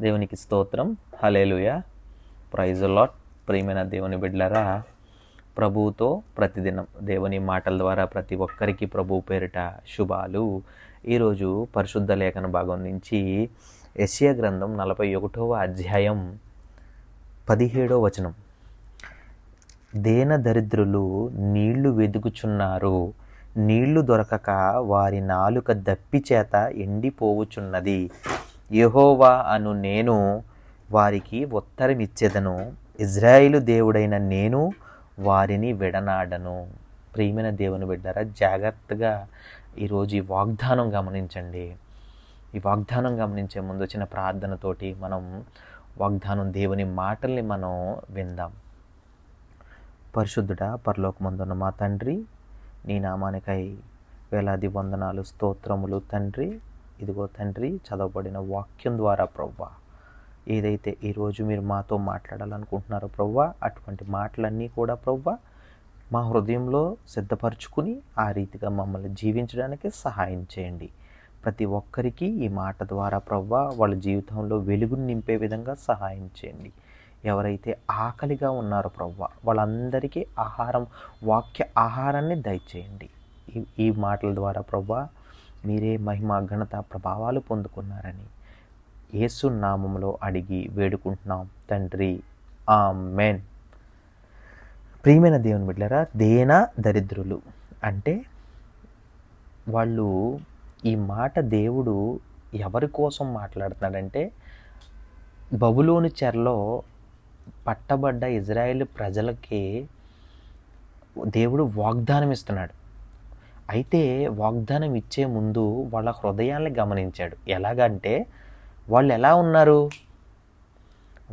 దేవునికి స్తోత్రం. Hallelujah praise lot ప్రియమైన దేవుని బిడ్లరా ప్రభువుతో ప్రతిదినం దేవుని మాటల ద్వారా ప్రతి ఒక్కరికి ప్రభు పేరిట శుభాలు. ఈరోజు పరిశుద్ధ లేఖన భాగం నుంచి ఎస్య గ్రంథం నలభై ఒకటవ అధ్యాయం పదిహేడో వచనం. దేన దరిద్రులు నీళ్ళు వెదుకుచున్నారు నీళ్ళు దొరకక వారి నాలుక దప్పి చేత ఎండిపోవుచున్నది. యెహోవా అను నేను వారికి ఉత్తరమిచ్చేదను. ఇజ్రాయిలు దేవుడైన నేను వారిని విడనాడను. ప్రియమైన దేవుని బిడ్డారా జాగ్రత్తగా ఈరోజు ఈ వాగ్దానం గమనించండి. ఈ వాగ్దానం గమనించే ముందు వచ్చిన ప్రార్థనతోటి మనం వాగ్దానం దేవుని మాటల్ని మనం విందాం. పరిశుద్ధుడా పరలోకమందున్న మా తండ్రి నీ నామానికై వేలాది వందనాలు స్తోత్రములు తండ్రి. ఇదిగో తండ్రి చదవబడిన వాక్యం ద్వారా ప్రవ్వా. ఏదైతే ఈరోజు మీరు మాతో మాట్లాడాలనుకుంటున్నారో ప్రవ్వా అటువంటి మాటలన్నీ కూడా ప్రవ్వా మా హృదయంలో సిద్ధపరచుకుని ఆ రీతిగా మమ్మల్ని జీవించడానికి సహాయం చేయండి. ప్రతి ఒక్కరికి ఈ మాట ద్వారా ప్రవ్వా వాళ్ళ జీవితంలో వెలుగును నింపే విధంగా సహాయం చేయండి. ఎవరైతే ఆకలిగా ఉన్నారో ప్రవ్వ వాళ్ళందరికీ ఆహారం వాక్య ఆహారాన్ని దయచేయండి. ఈ ఈ మాటల ద్వారా ప్రవ్వా మీరే మహిమ ఘనత ప్రభావాలు పొందుకున్నారని యేసు నామంలో అడిగి వేడుకుంటున్నాం. తండ్రి ఆ మెన్ ప్రియమైన దేవుని బిడ్డలారా దేన దరిద్రులు అంటే వాళ్ళు ఈ మాట దేవుడు ఎవరి కోసం మాట్లాడుతున్నాడంటే బబులోని చెరలో పట్టబడ్డ ఇజ్రాయేల్ ప్రజలకి దేవుడు వాగ్దానం ఇస్తున్నాడు అయితే వాగ్దానం ఇచ్చే ముందు వాళ్ళ హృదయాన్ని గమనించాడు. ఎలాగంటే వాళ్ళు ఎలా ఉన్నారు?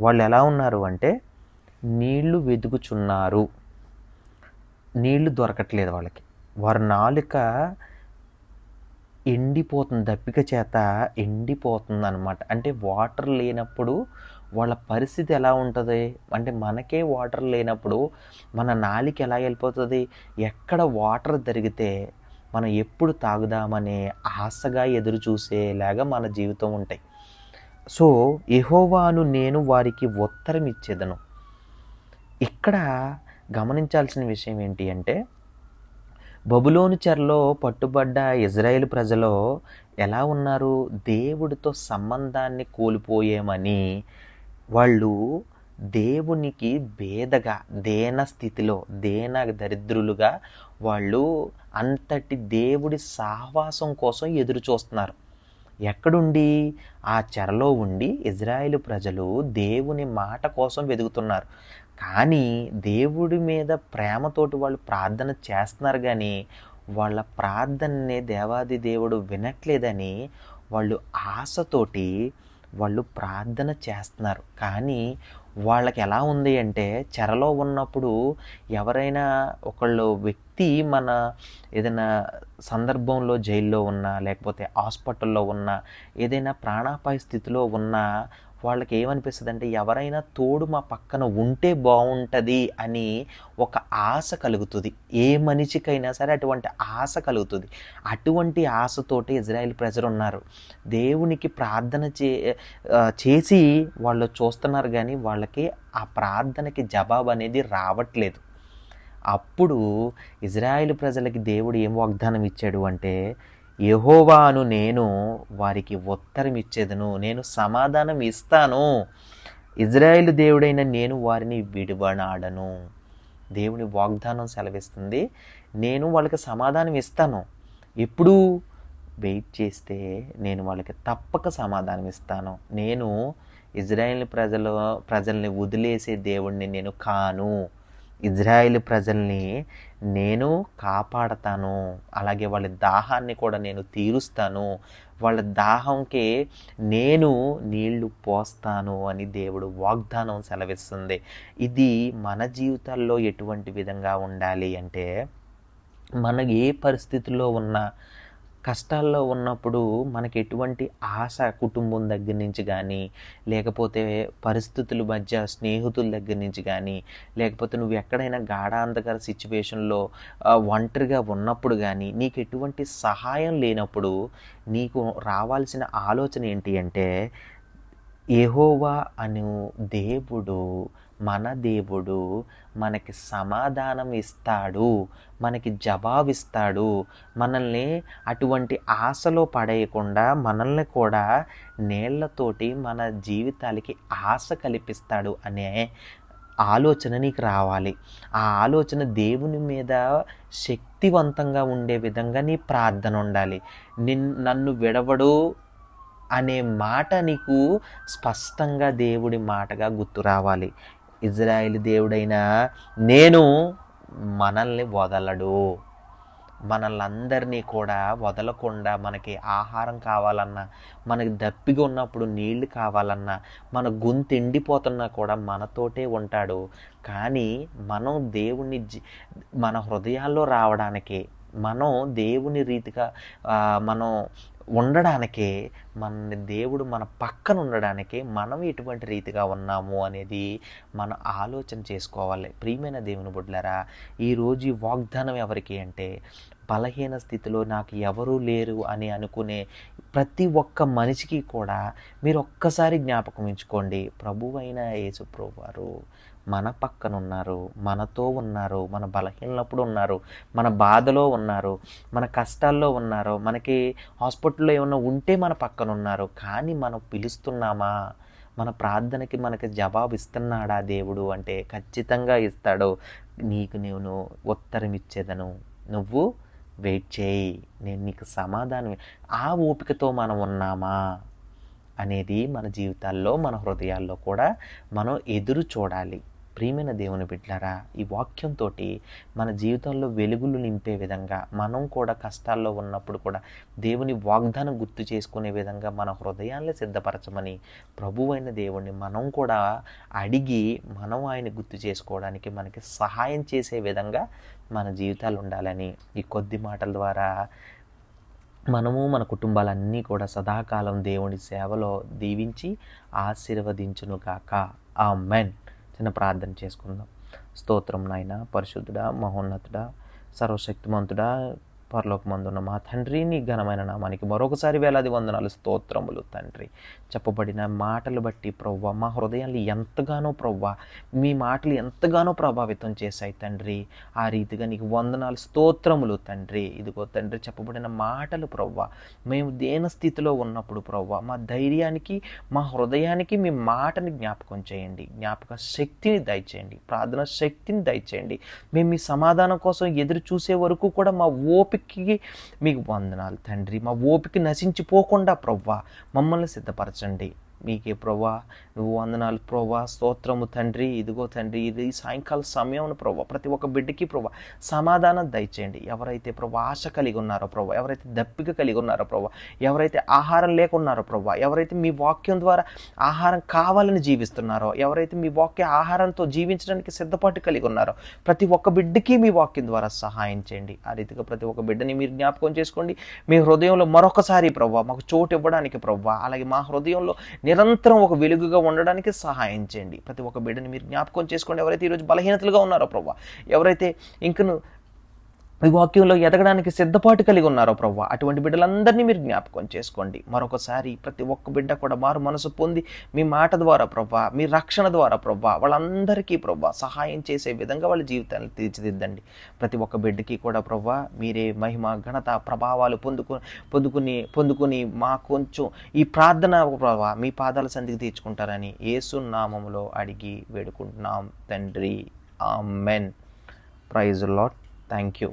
వాళ్ళు ఎలా ఉన్నారు అంటే నీళ్ళు వెతుకుచున్నారు నీళ్ళు దొరకట్లేదు వాళ్ళకి. వారి నాలుక ఎండిపోతుంది దప్పిక చేత ఎండిపోతుంది అనమాట అంటే వాటర్ లేనప్పుడు వాళ్ళ పరిస్థితి ఎలా ఉంటుంది? అంటే మనకే వాటర్ లేనప్పుడు మన నాలికి ఎలా వెళ్ళిపోతుంది? ఎక్కడ వాటర్ దొరికితే మనం ఎప్పుడు తాగుదామనే ఆశగా ఎదురు చూసేలాగా మన జీవితం ఉంటాయి. సో ఎహోవాను నేను వారికి ఉత్తరం ఇచ్చేదను. ఇక్కడ గమనించాల్సిన విషయం ఏంటి అంటే బబులోను చెరలో పట్టుబడ్డ ఇజ్రాయేల్ ప్రజలు ఎలా ఉన్నారు? దేవుడితో సంబంధాన్ని కోల్పోయేమని వాళ్ళు దేవునికి భేదగా దేన స్థితిలో దేన దరిద్రులుగా వాళ్ళు అంతటి దేవుడి సహవాసం కోసం ఎదురు చూస్తున్నారు. ఎక్కడుండి? ఆ చెరలో ఉండి ఇజ్రాయేల్ ప్రజలు దేవుని మాట కోసం వెతుకుతున్నారు. కానీ దేవుడి మీద ప్రేమతోటి వాళ్ళు ప్రార్థన చేస్తున్నారు కానీ వాళ్ళ ప్రార్థనని దేవాది దేవుడు వినట్లేదని వాళ్ళు ఆశతోటి వాళ్ళు ప్రార్థన చేస్తున్నారు. కానీ వాళ్ళకి ఎలా ఉంది అంటే చెరలో ఉన్నప్పుడు ఎవరైనా ఒకళ్ళు వ్యక్తి మన ఏదైనా సందర్భంలో జైల్లో ఉన్నా లేకపోతే హాస్పిటల్లో ఉన్నా ఏదైనా ప్రాణాపాయ స్థితిలో ఉన్నా వాళ్ళకి ఏమనిపిస్తుంది అంటే ఎవరైనా తోడు మా పక్కన ఉంటే బాగుంటుంది అని ఒక ఆశ కలుగుతుంది. ఏ మనిషికైనా సరే అటువంటి ఆశ కలుగుతుంది. అటువంటి ఆశతోటి ఇజ్రాయెల్ ప్రజలు ఉన్నారు దేవునికి ప్రార్థన చే చేసి వాళ్ళు చూస్తున్నారు కానీ వాళ్ళకి ఆ ప్రార్థనకి జవాబు అనేది రావట్లేదు. అప్పుడు ఇజ్రాయెల్ ప్రజలకి దేవుడు ఏం వాగ్దానం ఇచ్చాడు అంటే యహోవాను నేను వారికి ఉత్తరం ఇచ్చేదను నేను సమాధానం ఇస్తాను. ఇజ్రాయేల్ దేవుడైన నేను వారిని విడివనాడను. దేవుని వాగ్దానం సెలవిస్తుంది నేను వాళ్ళకి సమాధానం ఇస్తాను. ఎప్పుడు వెయిట్ చేస్తే నేను వాళ్ళకి తప్పక సమాధానం ఇస్తాను. నేను ఇజ్రాయేల్ ప్రజలు ప్రజల్ని వదిలేసే దేవుడిని నేను కాను. ఇజ్రాయిల్ ప్రజల్ని నేను కాపాడతాను అలాగే వాళ్ళ దాహాన్ని కూడా నేను తీరుస్తాను వాళ్ళ దాహంకి నేను నీళ్ళు పోస్తాను అని దేవుడు వాగ్దానం సెలవిస్తుంది. ఇది మన జీవితాల్లో ఎటువంటి విధంగా ఉండాలి అంటే మన ఏ పరిస్థితుల్లో ఉన్నా కష్టాల్లో ఉన్నప్పుడు మనకి ఎటువంటి ఆశ కుటుంబం దగ్గర నుంచి కానీ లేకపోతే పరిస్థితుల మధ్య స్నేహితుల దగ్గర నుంచి కానీ లేకపోతే నువ్వు ఎక్కడైనా గాఢాంధకర సిచ్యువేషన్లో ఒంటరిగా ఉన్నప్పుడు కానీ నీకు ఎటువంటి సహాయం లేనప్పుడు నీకు రావాల్సిన ఆలోచన ఏంటి అంటే ఏహోవా అను దేవుడు మన దేవుడు మనకి సమాధానం ఇస్తాడు మనకి జవాబిస్తాడు. మనల్ని అటువంటి ఆశలో పడేయకుండా మనల్ని కూడా నీళ్ళతోటి మన జీవితాలకి ఆశ కల్పిస్తాడు అనే ఆలోచన నీకు రావాలి. ఆ ఆలోచన దేవుని మీద శక్తివంతంగా ఉండే విధంగా నీ ప్రార్థన ఉండాలి. నిన్ నన్ను విడవడు అనే మాట నీకు స్పష్టంగా దేవుడి మాటగా గుర్తు రావాలి. ఇజ్రాయిల్ దేవుడైన నేను మనల్ని వదలడు. మనల్ని కూడా వదలకుండా మనకి ఆహారం కావాలన్నా మనకి దప్పిగా ఉన్నప్పుడు నీళ్ళు కావాలన్నా మన గొంతు ఎండిపోతున్నా కూడా మనతోటే ఉంటాడు. కానీ మనం దేవుని మన హృదయాల్లో రావడానికి మనం దేవుని రీతిగా మనం ఉండడానికే మన దేవుడు మన పక్కన ఉండడానికే మనం ఎటువంటి రీతిగా ఉన్నాము అనేది మనం ఆలోచన చేసుకోవాలి. ప్రియమైన దేవుని బుడ్లరా ఈరోజు ఈ వాగ్దానం ఎవరికి అంటే బలహీన స్థితిలో నాకు ఎవరూ లేరు అని అనుకునే ప్రతి ఒక్క మనిషికి కూడా మీరు ఒక్కసారి జ్ఞాపకం ఉంచుకోండి. ప్రభువైన యేసు వారు మన పక్కన ఉన్నారు మనతో ఉన్నారు మన బలహీనప్పుడు ఉన్నారు మన బాధలో ఉన్నారు మన కష్టాల్లో ఉన్నారు మనకి హాస్పిటల్లో ఏమన్నా ఉంటే మన పక్కన ఉన్నారు కానీ మనం పిలుస్తున్నామా? మన ప్రార్థనకి మనకి జవాబు ఇస్తున్నాడా దేవుడు అంటే ఖచ్చితంగా ఇస్తాడు. నీకు నేను ఉత్తరం ఇచ్చేదను నువ్వు వెయిట్ చేయి నేను నీకు సమాధానం ఆ ఓపికతో మనం ఉన్నామా? అనేది మన జీవితాల్లో మన హృదయాల్లో కూడా మనం ఎదురు చూడాలి. ప్రియమైన దేవుని బిడ్డారా ఈ వాక్యంతో మన జీవితంలో వెలుగులు నింపే విధంగా మనం కూడా కష్టాల్లో ఉన్నప్పుడు కూడా దేవుని వాగ్దానం గుర్తు చేసుకునే విధంగా మన హృదయాన్ని సిద్ధపరచమని ప్రభువైన దేవుణ్ణి మనం కూడా అడిగి మనం ఆయన గుర్తు చేసుకోవడానికి మనకి సహాయం చేసే విధంగా మన జీవితాలు ఉండాలని ఈ కొద్ది మాటల ద్వారా మనము మన కుటుంబాలన్నీ కూడా సదాకాలం దేవుని సేవలో దీవించి ఆశీర్వదించునుగాక. ఆ మెన్ చిన్న ప్రార్థన చేసుకుందాం. స్తోత్రం నాయన పరిశుద్ధుడా మహోన్నతుడా సర్వశక్తిమంతుడా పరలోకమందున్న మా తండ్రి నీ ఘనమైన నామానికి మరొకసారి వేలాది వందనాలు స్తోత్రములు తండ్రి. చెప్పబడిన మాటలు బట్టి ప్రవ్వ మా హృదయాన్ని ఎంతగానో ప్రవ్వ మీ మాటలు ఎంతగానో ప్రభావితం చేశాయి తండ్రి. ఆ రీతిగా నీకు వందనాలు స్తోత్రములు తండ్రి. ఇదిగో తండ్రి చెప్పబడిన మాటలు ప్రవ్వ మేము దేన స్థితిలో ఉన్నప్పుడు ప్రవ్వ మా ధైర్యానికి మా హృదయానికి మీ మాటని జ్ఞాపకం చేయండి. జ్ఞాపక శక్తిని దయచేయండి. ప్రార్థన శక్తిని దయచేయండి. మేము మీ సమాధానం కోసం ఎదురు చూసే వరకు కూడా మా ఓపికకి మీకు వందనాలు తండ్రి. మా ఓపిక నశించిపోకుండా ప్రవ్వా మమ్మల్ని సిద్ధపరచండి. మీకే ప్రభా నువ్వు వందనాలు ప్రభా స్తోత్రము తండ్రి ఇదిగో తండ్రి ఇది సాయంకాల సమయం ప్రభా ప్రతి ఒక్క బిడ్డకి ప్రభా సమాధానం దయచేయండి. ఎవరైతే ప్రభా ఆశ కలిగి ఉన్నారో ప్రభా ఎవరైతే దప్పిక కలిగి ఉన్నారో ప్రభా ఎవరైతే ఆహారం లేకున్నారో ప్రభా ఎవరైతే మీ వాక్యం ద్వారా ఆహారం కావాలని జీవిస్తున్నారో ఎవరైతే మీ వాక్య ఆహారంతో జీవించడానికి సిద్ధపాటు కలిగి ఉన్నారో ప్రతి ఒక్క బిడ్డకి మీ వాక్యం ద్వారా సహాయం చేయండి. ఆ రీతిగా ప్రతి ఒక్క బిడ్డని మీరు జ్ఞాపకం చేసుకోండి. మీ హృదయంలో మరొకసారి ప్రభా మాకు చోటు ఇవ్వడానికి ప్రభా అలాగే మా హృదయంలో నిరంతరం ఒక వెలుగుగా ఉండడానికి సహాయం చేయండి. ప్రతి ఒక్క బిడ్డని మీరు జ్ఞాపకం చేసుకోండి. ఎవరైతే ఈరోజు బలహీనతలుగా ఉన్నారో ప్రభావ ఎవరైతే ఇంకను మీ వాక్యంలో ఎదగడానికి సిద్ధపాటు కలిగి ఉన్నారో ప్రవ్వ. అటువంటి బిడ్డలందరినీ మీరు జ్ఞాపకం చేసుకోండి. మరొకసారి ప్రతి ఒక్క బిడ్డ కూడా మారు మనసు పొంది మీ మాట ద్వారా ప్రవ్వ మీ రక్షణ ద్వారా ప్రవ్వ వాళ్ళందరికీ ప్రవ్వ సహాయం చేసే విధంగా వాళ్ళ జీవితాన్ని తీర్చిదిద్దండి. ప్రతి ఒక్క బిడ్డకి కూడా ప్రవ్వ మీరే మహిమ ఘనత ప్రభావాలు పొందుకు పొందుకుని పొందుకుని మా కొంచెం ఈ ప్రార్థన ప్రవ్వ మీ పాదాల సంధికి తీర్చుకుంటారని యేసు నామములో అడిగి వేడుకుంటున్నాం. తండ్రి amen praise lord thank you